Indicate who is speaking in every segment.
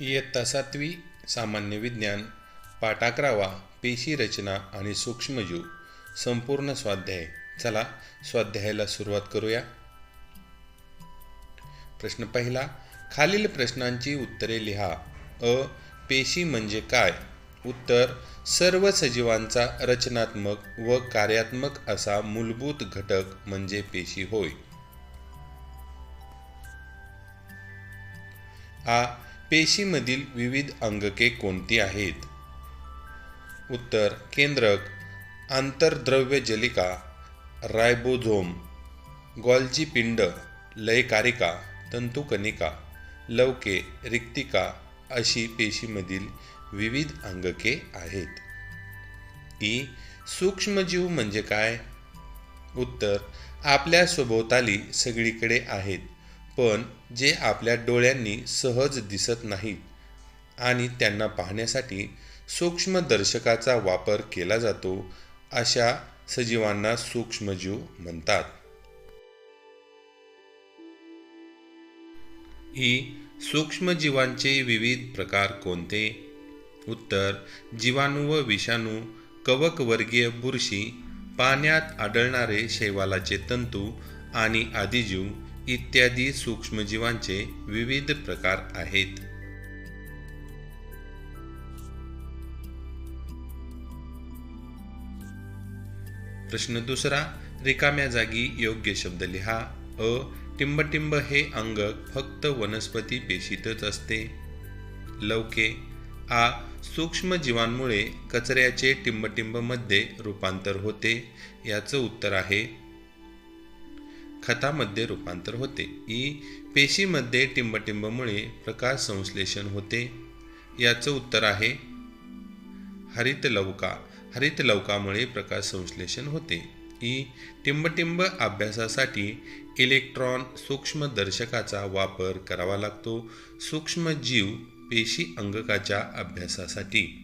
Speaker 1: इयत्ता सातवी सामान्य विज्ञान पाठ अकरावा पेशी रचना आणि सूक्ष्मजीव संपूर्ण स्वाध्याय. चला स्वाध्यायाला सुरुवात करूया. प्रश्न पहिला खालील प्रश्नांची उत्तरे लिहा. अ पेशी म्हणजे काय? उत्तर सर्व सजीवांचा रचनात्मक व कार्यात्मक असा मूलभूत घटक म्हणजे पेशी होय. आ पेशीमधील विविध अंगके कोणती आहेत? उत्तर केंद्रक आंतरद्रव्य जलिका रायबोझोम गॉल्जी पिंड लयकारिका तंतुकनिका लवके रिक्तिका अशी पेशीमधील विविध अंगके आहेत. ई सूक्ष्मजीव म्हणजे काय? उत्तर आपल्या सभोवताली सगळीकडे आहेत. पण जे आपल्या डोळ्यांनी सहज दिसत नाहीत आणि त्यांना पाहण्यासाठी सूक्ष्मदर्शकाचा वापर केला जातो अशा सजीवांना सूक्ष्मजीव म्हणतात. ई. सूक्ष्मजीवांचे विविध प्रकार कोणते? उत्तर जीवाणू व विषाणू कवकवर्गीय बुरशी पाण्यात आढळणारे शैवालाचे तंतू आणि आदिजीव इत्यादी सूक्ष्मजीवांचे विविध प्रकार आहेत. प्रश्न दुसरा रिकाम्या जागी योग्य शब्द लिहा. अ टिंबटिंब हे अंग फक्त वनस्पती पेशीतच असते. लवके आ सूक्ष्म जीवांमुळे कचऱ्याचे टिंबटिंबमध्ये रूपांतर होते. याचं उत्तर आहे खतामध्ये रूपांतर होते. ई पेशीमध्ये टिंबटिंबमुळे प्रकाश संश्लेषण होते. याचं उत्तर आहे हरित लवका हरित लवकामुळे प्रकाश संश्लेषण होते. ई टिंबटिंब अभ्यासासाठी इलेक्ट्रॉन सूक्ष्मदर्शकाचा वापर करावा लागतो. सूक्ष्मजीव पेशी अंगकाच्या अभ्यासासाठी.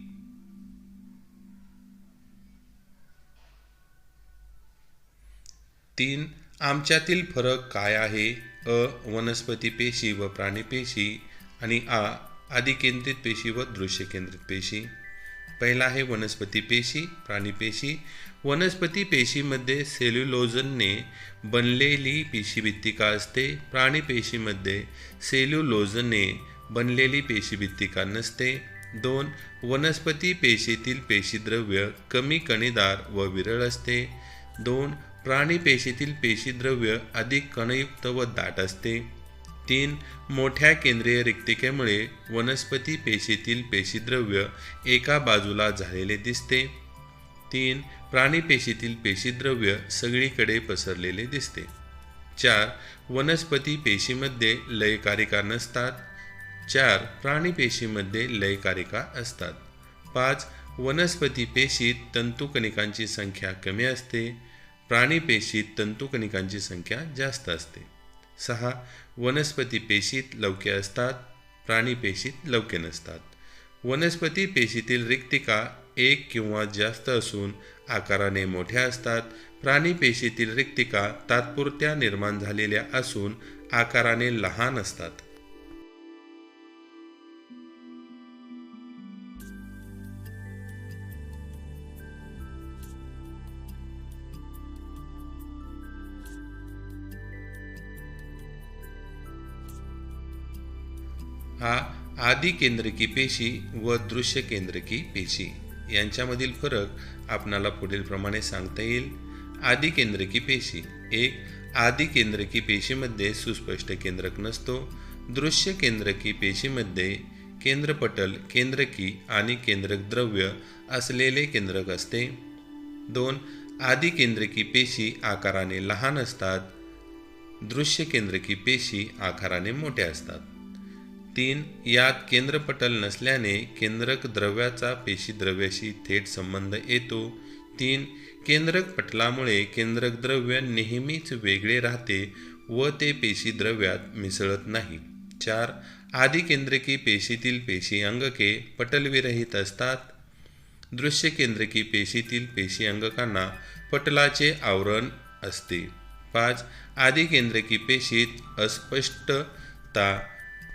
Speaker 1: तीन आमच्यातील फरक काय आहे? अ वनस्पती पेशी व प्राणी पेशी आणि आ आदिकेंद्रित पेशी व दृश्य केंद्रित पेशी. पहिला आहे वनस्पती पेशी प्राणी पेशी. वनस्पती पेशीमध्ये सेल्युलोजनने बनलेली पेशीभित्तिका असते. प्राणी पेशीमध्ये सेल्युलोजनने बनलेली पेशीभित्तिका नसते. दोन वनस्पती पेशीतील पेशीद्रव्य कमी कणीदार व विरळ असते. दोन प्राणी पेशीतील पेशीद्रव्य अधिक कणयुक्त व दाट असते. तीन मोठ्या केंद्रीय रिक्तिकेमुळे वनस्पती पेशीतील पेशीद्रव्य एका बाजूला झालेले दिसते. तीन प्राणी पेशीतील पेशीद्रव्य सगळीकडे पसरलेले दिसते. चार वनस्पती पेशीमध्ये लयकारिका नसतात. चार प्राणी पेशीमध्ये लयकारिका असतात. पाच वनस्पती पेशीत तंतुकणिकांची संख्या कमी असते. प्राणी पेशीत तंतुकणिकांची संख्या जास्त असते. सहा वनस्पती पेशीत लवके असतात प्राणी पेशीत लवके नसतात. वनस्पती पेशीतील रिक्तिका एक किंवा जास्त असून आकाराने मोठ्या असतात. प्राणी पेशीतील रिक्तिका तात्पुरत्या निर्माण झालेल्या असून आकाराने लहान असतात. हा आदी केंद्रकी पेशी व दृश्य केंद्रकी पेशी. यांच्यामधील फरक आपणाला पुढील प्रमाणे सांगता येईल. आदी केंद्रकी पेशी. एक आदी केंद्रकी पेशीमध्ये सुस्पष्ट केंद्रक नसतो. दृश्य केंद्रकी पेशीमध्ये केंद्रपटल केंद्रकी आणि केंद्रक द्रव्य असलेले केंद्रक असते. दोन आदी केंद्रकी पेशी आकाराने लहान असतात. दृश्य केंद्रकी पेशी आकाराने मोठ्या असतात. तीन यात केंद्रपटल नसल्याने केंद्रक द्रव्याचा पेशीद्रव्याशी थेट संबंध येतो. तीन केंद्रक पटलामुळे केंद्रक द्रव्य नेहमीच वेगळे राहते व ते पेशीद्रव्यात मिसळत नाही. चार आदिकेंद्रकी पेशीतील पेशी अंगके पटलविरहित असतात. दृश्य केंद्रकी पेशीतील पेशी अंगकांना पटलाचे आवरण असते. पाच आदिकेंद्रकी पेशीत अस्पष्टता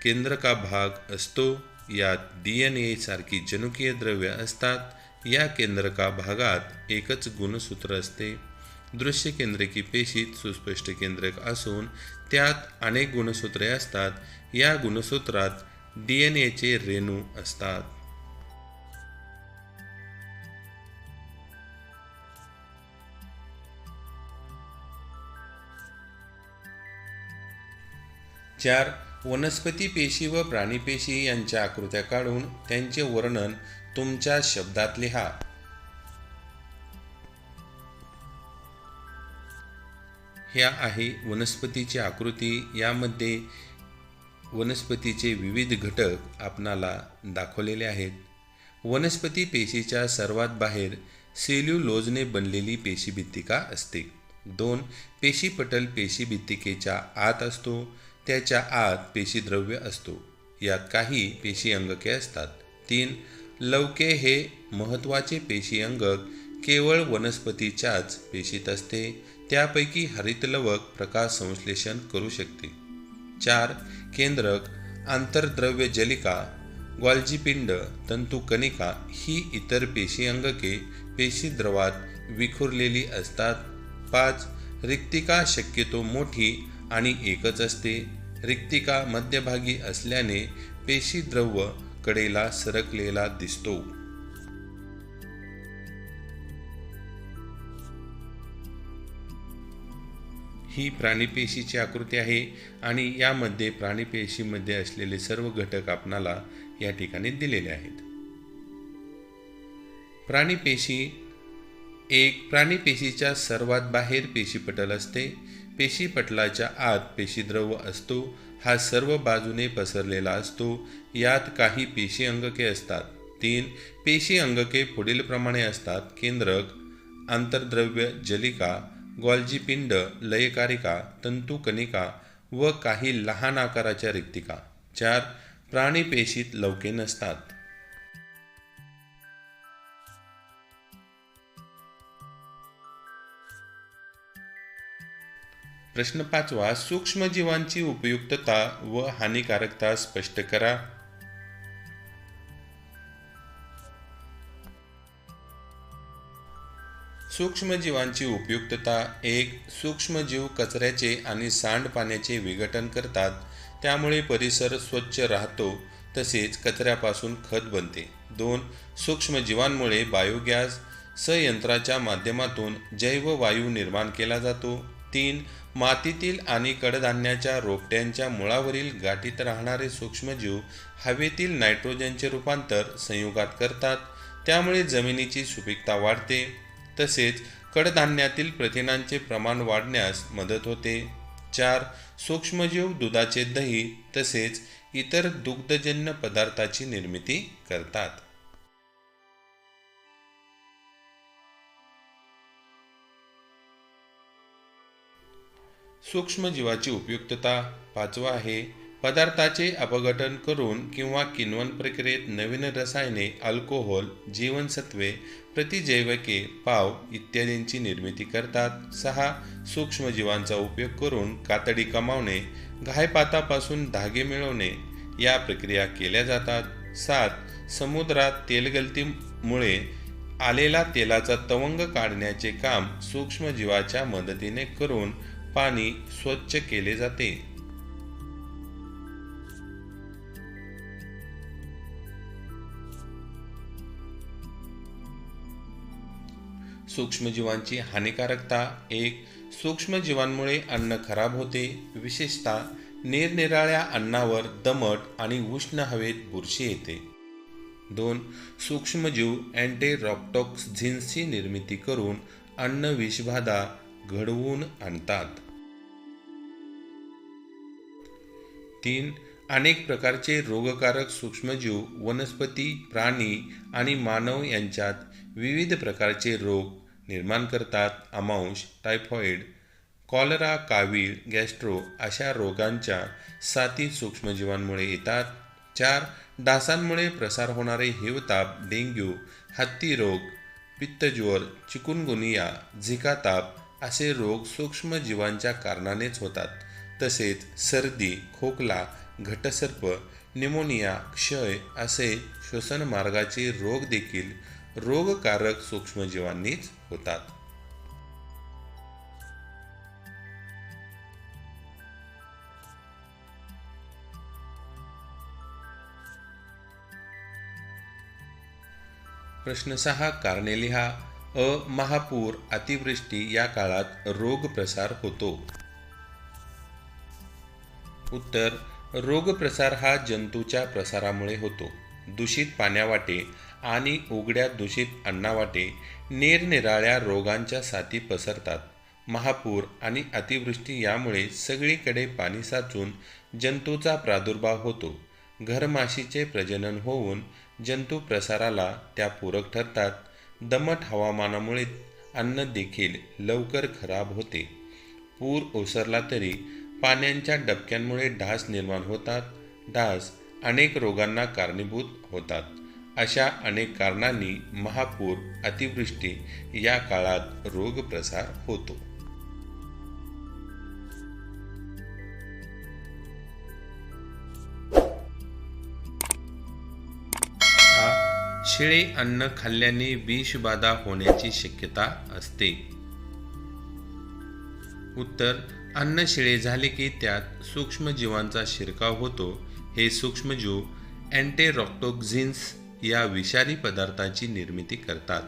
Speaker 1: केंद्र का भाग असतो? यात डी एन ए सारखी जनुकीय द्रव्य असतात. या केंद्रका भागात एकच गुणसूत्र असते. दृश्य केंद्रकी पेशीत सुस्पष्ट केंद्रक असून त्यात अनेक गुणसूत्रे असतात. या गुणसूत्रात डी एन एचे रेणू असतात. चार वनस्पती पेशी व प्राणीपेशी यांच्या आकृत्या काढून त्यांचे वर्णन तुमच्या शब्दात लिहा. ह्या आहे वनस्पतीची आकृती. यामध्ये वनस्पतीचे विविध घटक आपणाला दाखवलेले आहेत. वनस्पती पेशीच्या सर्वात बाहेर सेल्युलोजने बनलेली पेशीभित्तिका असते. दोन पेशीपटल पेशीभित्तिकेच्या आत असतो. त्याच्या आत पेशीद्रव्य असतो. यात काही पेशी अंगके असतात. तीन लवके हे महत्त्वाचे पेशी अंगक केवळ वनस्पतीच्याच पेशीत असते. त्यापैकी हरितलवक प्रकाश संश्लेषण करू शकते. चार केंद्रक आंतरद्रव्य जलिका ग्वाल्जीपिंड तंतुकणिका ही इतर पेशी अंगके पेशीद्रवात विखुरलेली असतात. पाच रिक्तिका शक्यतो मोठी आणि एकच असते. रिक्तिका मध्यभागी असल्याने पेशीद्रव कडेला सरकलेला दिसतो. ही प्राणीपेशीची आकृती आहे आणि यामध्ये प्राणीपेशीमध्ये असलेले सर्व घटक आपणाला या ठिकाणी दिलेले आहेत. प्राणीपेशी एक प्राणीपेशीच्या सर्वात बाहेर पेशीपटल असते. पेशीपटलाच्या आत पेशीद्रव असतो हा सर्व बाजूने पसरलेला असतो. यात काही पेशी अंगके असतात. तीन पेशी अंगके पुढीलप्रमाणे असतात. केंद्रक आंतरद्रव्य जलिका ग्वाल्जीपिंड लयकारिका तंतुकणिका व काही लहान आकाराच्या रिक्तिका. चार प्राणीपेशीत लवके नसतात. प्रश्न पाचवा सूक्ष्मजीवांची उपयुक्तता व हानिकारकता स्पष्ट करा. सूक्ष्मजीवांची उपयुक्तता एक सूक्ष्मजीव कचऱ्याचे आणि सांडपाण्याचे विघटन करतात. त्यामुळे परिसर स्वच्छ राहतो तसेच कचऱ्यापासून खत बनते. दोन सूक्ष्मजीवांमुळे बायोगॅस संयंत्राच्या माध्यमातून जैववायू निर्माण केला जातो. तीन मातीतील आणि कडधान्याच्या रोपट्यांच्या मुळावरील गाठीत राहणारे सूक्ष्मजीव हवेतील नायट्रोजनचे रूपांतर संयुगात करतात. त्यामुळे जमिनीची सुपीकता वाढते. तसेच कडधान्यातील प्रथिनांचे प्रमाण वाढण्यास मदत होते. चार सूक्ष्मजीव दुधाचे दही तसेच इतर दुग्धजन्य पदार्थाची निर्मिती करतात. सूक्ष्मजीवाची उपयुक्तता पाचवा आहे पदार्थाचे अपघटन करून किंवा किण्वन प्रक्रियेत नवीन रसायने अल्कोहोल जीवनसत्वे प्रतिजैवके पाव इत्यादींची निर्मिती करतात. सहा सूक्ष्मजीवांचा उपयोग करून कातडी कमावणे घायपातापासून धागे मिळवणे या प्रक्रिया केल्या जातात. सात समुद्रात तेलगलतीमुळे आलेला तेलाचा तवंग काढण्याचे काम सूक्ष्मजीवाच्या मदतीने करून पाणी स्वच्छ केले जाते. सूक्ष्मजीवांची हानिकारकता एक सूक्ष्मजीवांमुळे अन्न खराब होते. विशेषतः निरनिराळ्या अन्नावर दमट आणि उष्ण हवेत बुरशी येते. दोन सूक्ष्मजीव अँटीरॉप्टॉक्झिन्सची निर्मिती करून अन्न विषबाधा घडवून आणतात. तीन अनेक प्रकारचे रोगकारक सूक्ष्मजीव वनस्पती प्राणी आणि मानव यांच्यात विविध प्रकारचे रोग निर्माण करतात. अमांश टायफॉइड कॉलरा कावीळ गॅस्ट्रो अशा रोगांच्या साती सूक्ष्मजीवांमुळे येतात. चार डासांमुळे प्रसार होणारे हिवताप डेंग्यू हत्ती रोग पित्तज्वर चिकुनगुनिया झिका ताप असे रोग सूक्ष्मजीवांच्या कारणानेच होतात. तसेच सर्दी खोकला घटसर्प निमोनिया क्षय असे श्वसन मार्गाचे रोग देखील रोगकारक सूक्ष्मजीवांनीच होतात. प्रश्न सहा कारणे लिहा. अ महापूर अतिवृष्टी या काळात रोग प्रसार होतो. उत्तर रोगप्रसार हा जंतूच्या प्रसारामुळे होतो. दूषित पाण्यावाटे आणि उघड्या दूषित अन्नावाटे निरनिराळ्या रोगांच्या साथी पसरतात. महापूर आणि अतिवृष्टी यामुळे सगळीकडे पाणी साचून जंतूचा प्रादुर्भाव होतो. घरमाशीचे प्रजनन होऊन जंतू प्रसाराला त्या पूरक ठरतात. दमट हवामानामुळे अन्न देखील लवकर खराब होते. पूर ओसरला तरी पाण्याच्या डबक्यांमुळे डास निर्माण होतात. डास अनेक रोगांना कारणीभूत होतात. अशा अनेक कारणांनी महापूर अतिवृष्टी या काळात रोग प्रसार होतो. शिळे अन्न खाल्ल्याने विषबाधा होण्याची शक्यता असते. उत्तर अन्न शिळे झाले की त्यात सूक्ष्मजीवांचा शिरकाव होतो. हे सूक्ष्मजीव अँटेरॉक्टोक्झिन्स या विषारी पदार्थाची निर्मिती करतात.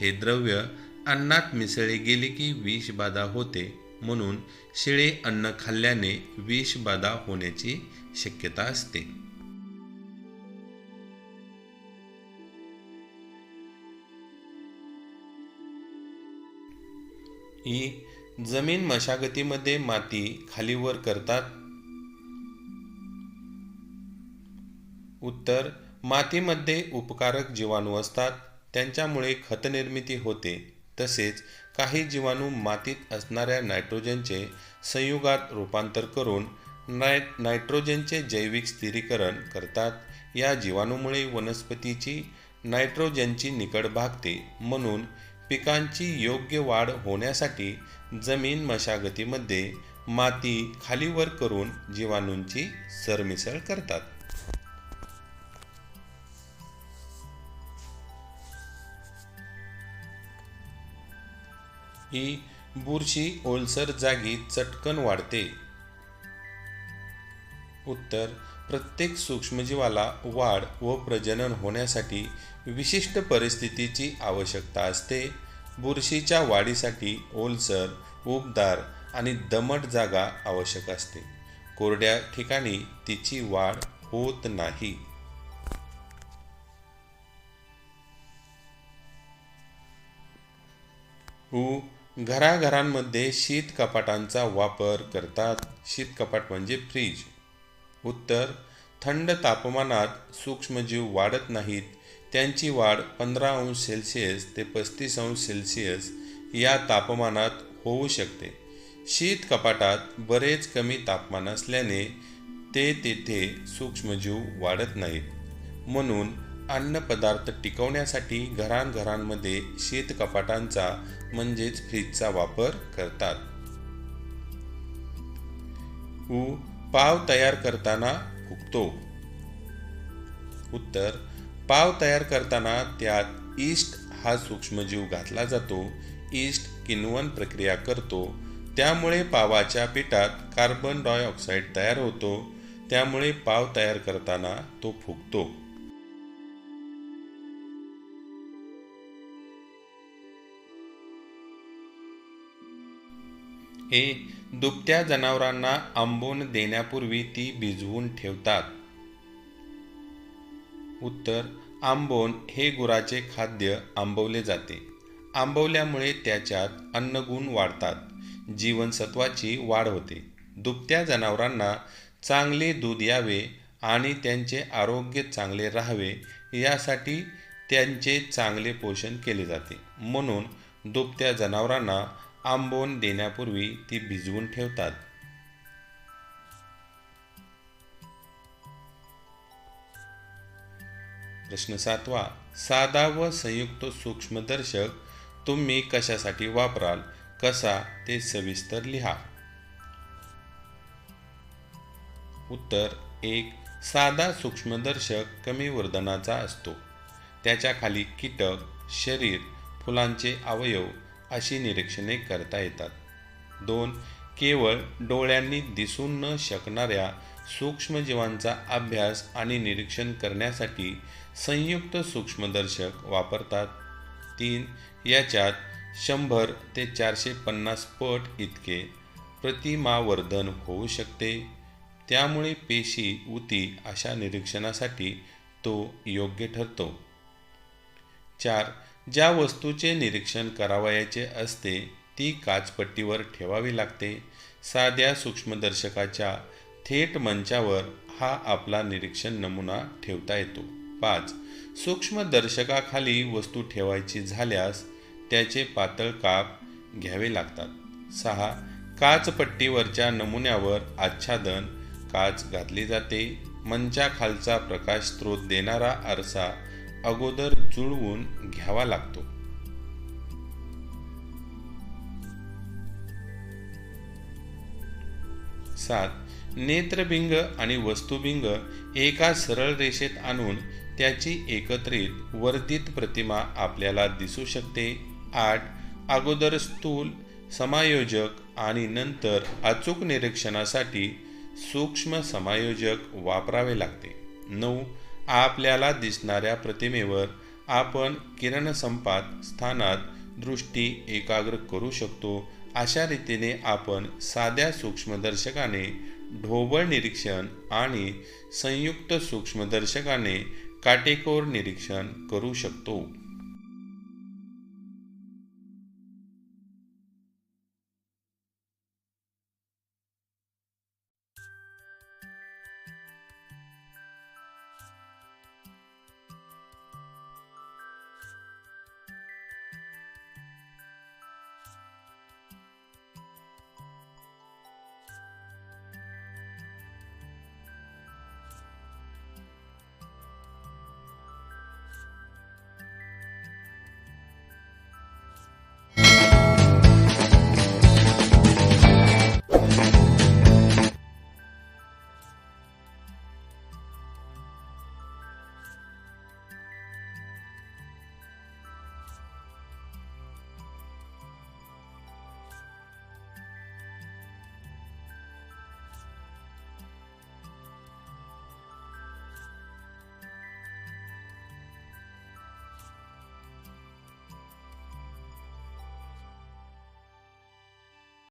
Speaker 1: हे द्रव्य अन्नात मिसळले गेले की विषबाधा होते म्हणून शिळे अन्न खाल्ल्याने विषबाधा होण्याची शक्यता असते. ई जमीन मशागतीमध्ये माती खालीवर करतात. उत्तर मातीमध्ये उपकारक जीवाणू असतात. त्यांच्यामुळे खतनिर्मिती होते. तसेच काही जीवाणू मातीत असणाऱ्या नायट्रोजनचे संयुगात रूपांतर करून नाय नायट्रोजनचे जैविक स्थिरीकरण करतात. या जीवाणूमुळे वनस्पतीची नायट्रोजनची निकड भागते. म्हणून पिकांची योग्य वाढ होण्यासाठी जमीन मशागतीमध्ये माती खालीवर करून जीवाणूंची सरमिसळ करतात. ही बुरशी ओलसर जागी चटकन वाढते. उत्तर प्रत्येक सूक्ष्मजीवाला वाढ व प्रजनन होण्यासाठी विशिष्ट परिस्थितीची आवश्यकता असते. बुरशीच्या वाढीसाठी ओलसर उबदार आणि दमट जागा आवश्यक असते. कोरड्या ठिकाणी तिची वाढ होत नाही. उ. घराघरांमध्ये शीत कपाटांचा वापर करतात. शीत कपाट म्हणजे फ्रीज. उत्तर थंड तापमानात सूक्ष्मजीव वाढत नाहीत. त्यांची वाढ पंधरा अंश सेल्सिअस ते पस्तीस अंश सेल्सिअस या तापमानात होऊ शकते. शीत कपाटात बरेच कमी तापमान असल्याने ते तेथे सूक्ष्मजीव वाढत नाहीत. म्हणून अन्नपदार्थ टिकवण्यासाठी घरांघरांमध्ये शीत कपाटांचा म्हणजेच फ्रीजचा वापर करतात. उ पाव तयार करताना फुगतो उत्तर पाव तयार करताना त्यात ईस्ट हा सूक्ष्मजीव घातला जातो ईस्ट किनवन प्रक्रिया करतो त्यामुळे पावाच्या पिठात कार्बन डायऑक्साईड तयार होतो त्यामुळे पाव तयार करताना तो फुगतो. हे दुभत्या जनावरांना आंबून देण्यापूर्वी ती भिजवून ठेवतात. उत्तर आंबोन हे गुराचे खाद्य आंबवले जाते. आंबवल्यामुळे त्याच्यात अन्नगुण वाढतात. जीवनसत्वाची वाढ होते. दुभत्या जनावरांना चांगले दूध यावे आणि त्यांचे आरोग्य चांगले राहावे यासाठी त्यांचे चांगले पोषण केले जाते. म्हणून दुभत्या जनावरांना आंबोन देण्यापूर्वी ती भिजवून ठेवतात. प्रश्न सातवा साधा व संयुक्त सूक्ष्मदर्शक तुम्ही कशासाठी वापराल? कसा? ते सविस्तर लिहा. उत्तर एक साधा सूक्ष्मदर्शक कमी वर्धनाचा असतो. त्याच्याखाली कीटक शरीर फुलांचे अवयव अशी निरीक्षणे करता येतात. दोन केवळ डोळ्यांनी दिसून न शकणाऱ्या सूक्ष्मजीवांचा अभ्यास आणि निरीक्षण करण्यासाठी संयुक्त सूक्ष्मदर्शक वापरतात. तीन याच्यात शंभर ते चारशे पन्नास पट इतके प्रतिमावर्धन होऊ शकते. त्यामुळे पेशी उती अशा निरीक्षणासाठी तो योग्य ठरतो. चार ज्या वस्तूचे निरीक्षण करावयाचे असते ती काचपट्टीवर ठेवावी लागते. साध्या सूक्ष्मदर्शकाच्या थेट मंचावर हा आपला निरीक्षण नमुना ठेवता येतो. पाच. सूक्ष्मदर्शकाखाली वस्तू ठेवायची झाल्यास त्याचे पातळ काप घ्यावे लागतात. सहा. काचपट्टीवरच्या नमुन्यावर आच्छादन काच घातली जाते. मंचाखालचा प्रकाश स्रोत देणारा आरसा अगोदर जुळवून घ्यावा लागतो. सात. नेत्रबिंग आणि वस्तुबिंग एका सरळ रेषेत आणून त्याची एकत्रित वर्धित प्रतिमा आपल्याला दिसू शकते. आठ. अगोदर स्थूल समायोजक आणि नंतर अचूक निरीक्षणासाठी सूक्ष्म समायोजक वापरावे लागते. नऊ. आपल्याला दिसणाऱ्या प्रतिमेवर आपण किरणसंपात स्थानात दृष्टी एकाग्र करू शकतो. अशा रीतीने आपण साध्या सूक्ष्मदर्शकाने ढोबळ निरीक्षण आणि संयुक्त सूक्ष्मदर्शकाने काटेकोर निरीक्षण करू शकतो.